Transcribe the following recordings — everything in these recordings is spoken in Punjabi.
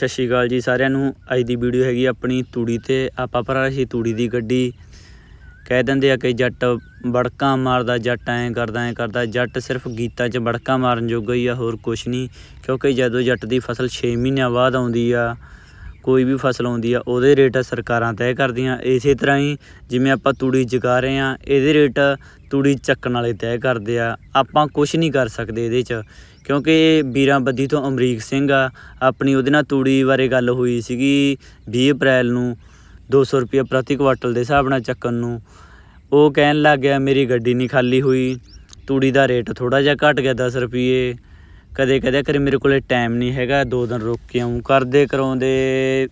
ਸਤਿ ਸ਼੍ਰੀ ਅਕਾਲ ਜੀ ਸਾਰਿਆਂ ਨੂੰ। ਅੱਜ ਦੀ ਵੀਡੀਓ ਹੈਗੀ ਆਪਣੀ ਤੂੜੀ ਤੇ। ਆਪਾਂ ਭਰਾ ਸੀ ਤੂੜੀ ਦੀ ਗੱਡੀ। ਕਹਿ ਦਿੰਦੇ ਆ ਕਿ ਜੱਟ ਬੜਕਾਂ ਮਾਰਦਾ, ਜੱਟ ਐਂ ਕਰਦਾ ਐਂ ਕਰਦਾ। ਜੱਟ ਸਿਰਫ ਗੀਤਾਂ 'ਚ ਬੜਕਾਂ ਮਾਰਨ ਜੋਗਾ ਹੀ ਆ, ਹੋਰ ਕੁਛ ਨਹੀਂ। ਕਿਉਂਕਿ ਜਦੋਂ ਜੱਟ ਦੀ ਫਸਲ 6 ਮਹੀਨਿਆਂ ਬਾਅਦ ਆਉਂਦੀ ਆ ਕੋਈ ਵੀ ਫਸਲ ਆਉਂਦੀ ਆ, ਉਹਦੇ ਰੇਟ ਸਰਕਾਰਾਂ ਤੈਅ ਕਰਦੀਆਂ। ਇਸੇ ਤਰ੍ਹਾਂ ਹੀ ਜਿਵੇਂ ਆਪਾਂ ਤੂੜੀ ਜਗਾ ਰਹੇ ਆ ਇਹਦੇ ਰੇਟ ਤੂੜੀ ਚੱਕਣ ਵਾਲੇ ਤੈਅ ਕਰਦੇ ਆ। ਆਪਾਂ ਕੁਝ ਨਹੀਂ ਕਰ ਸਕਦੇ ਇਹਦੇ 'ਚ, ਕਿਉਂਕਿ ਵੀਰਾਂ ਬੱਦੀ ਤੋਂ ਅਮਰੀਕ ਸਿੰਘ ਆ, ਆਪਣੀ ਉਹਦੇ ਨਾਲ ਤੂੜੀ ਬਾਰੇ ਗੱਲ ਹੋਈ ਸੀਗੀ 20 ਅਪ੍ਰੈਲ ਨੂੰ 200 ਰੁਪਏ ਪ੍ਰਤੀ ਕੁਆਟਲ ਦੇ ਹਿਸਾਬ ਨਾਲ ਚੱਕਣ ਨੂੰ। ਉਹ ਕਹਿਣ ਲੱਗ ਗਿਆ, ਮੇਰੀ ਗੱਡੀ ਨਹੀਂ ਖਾਲੀ ਹੋਈ, ਤੂੜੀ ਦਾ ਰੇਟ ਥੋੜਾ ਜਿਹਾ ਘਟ ਗਿਆ 10 ਰੁਪਏ ਕਦੇ ਕਦੇ ਕਰੇ ਮੇਰੇ ਕੋਲੇ ਟਾਈਮ ਨਹੀਂ ਹੈਗਾ, ਦੋ ਦਿਨ ਰੁਕ ਕੇ ਆਉਂ ਕਰਦੇ ਕਰਾਉਂਦੇ,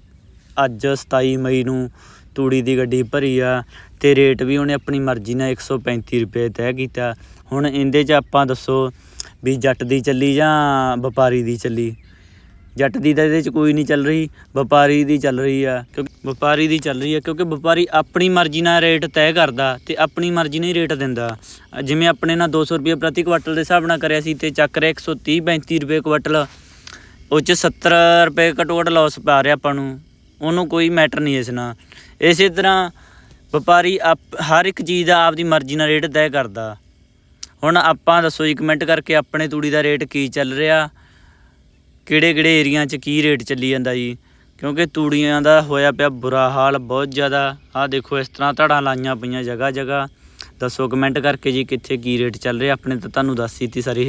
ਅੱਜ 27 ਮਈ ਨੂੰ ਤੂੜੀ ਦੀ ਗੱਡੀ ਭਰੀ ਆ, ਤੇ ਰੇਟ ਵੀ ਉਹਨੇ ਆਪਣੀ ਮਰਜ਼ੀ ਨਾਲ 135 ਰੁਪਏ ਤੈਅ ਕੀਤਾ। ਹੁਣ ਇਹਦੇ 'ਚ ਆਪਾਂ ਦੱਸੋ ਵੀ ਜੱਟ ਦੀ ਚੱਲੀ ਜਾਂ ਵਪਾਰੀ ਦੀ ਚੱਲੀ? ਜੱਟ ਦੀ ਤਾਂ ਇਹਦੇ 'ਚ ਕੋਈ ਨਹੀਂ ਚੱਲ ਰਹੀ, ਵਪਾਰੀ ਦੀ ਚੱਲ ਰਹੀ ਆ, ਕਿਉਂਕਿ ਵਪਾਰੀ ਦੀ ਚੱਲ ਰਹੀ ਆ, ਕਿਉਂਕਿ ਵਪਾਰੀ ਆਪਣੀ ਮਰਜ਼ੀ ਨਾਲ ਰੇਟ ਤੈਅ ਕਰਦਾ ਤੇ ਆਪਣੀ ਮਰਜ਼ੀ ਨਾਲ ਹੀ ਰੇਟ ਦਿੰਦਾ। ਜਿਵੇਂ ਆਪਣੇ ਨਾਲ 200 ਰੁਪਏ ਪ੍ਰਤੀ ਕੁਆਟਲ ਦੇ ਹਿਸਾਬ ਨਾਲ ਕਰਿਆ ਸੀ ਤੇ ਚੱਕ ਰਿਹਾ 130 35 ਰੁਪਏ ਕੁਆਟਲ, ਉਹ 'ਚ 70 ਰੁਪਏ ਘੱਟੋ ਘੱਟ ਲਾਸ ਪਾ ਰਿਹਾ ਆਪਾਂ ਨੂੰ, ਉਹਨੂੰ ਕੋਈ ਮੈਟਰ ਨਹੀਂ ਇਸ ਨਾਲ। ਇਸੇ ਤਰ੍ਹਾਂ ਵਪਾਰੀ ਆਪ, ਹਰ ਇੱਕ ਚੀਜ਼ ਦਾ ਆਪਦੀ ਮਰਜ਼ੀ ਨਾਲ ਰੇਟ ਤੈਅ ਕਰਦਾ। ਹੁਣ ਆਪਾਂ ਦੱਸੋ ਜੀ ਕਮੈਂਟ ਕਰਕੇ ਆਪਣੇ ਤੂੜੀ ਦਾ ਰੇਟ ਕੀ ਚੱਲ ਰਿਹਾ ਕਿਹੜੇ ਕਿਹੜੇ ਏਰੀਆ 'ਚ ਕੀ ਰੇਟ ਚੱਲੀ ਜਾਂਦਾ ਜੀ? ਕਿਉਂਕਿ ਤੂੜੀਆਂ ਦਾ ਹੋਇਆ ਪਿਆ ਬੁਰਾ ਹਾਲ ਬਹੁਤ ਜ਼ਿਆਦਾ। ਆਹ ਦੇਖੋ ਇਸ ਤਰ੍ਹਾਂ ਧੜਾਂ ਲਾਈਆਂ ਪਈਆਂ ਜਗ੍ਹਾ ਜਗ੍ਹਾ ਦੱਸੋ ਕਮੈਂਟ ਕਰਕੇ ਜੀ ਕਿੱਥੇ ਕੀ ਰੇਟ ਚੱਲ ਰਿਹਾ? ਆਪਣੇ ਤਾਂ ਤੁਹਾਨੂੰ ਦੱਸ ਦਿੱਤੀ ਸਾਰੀ।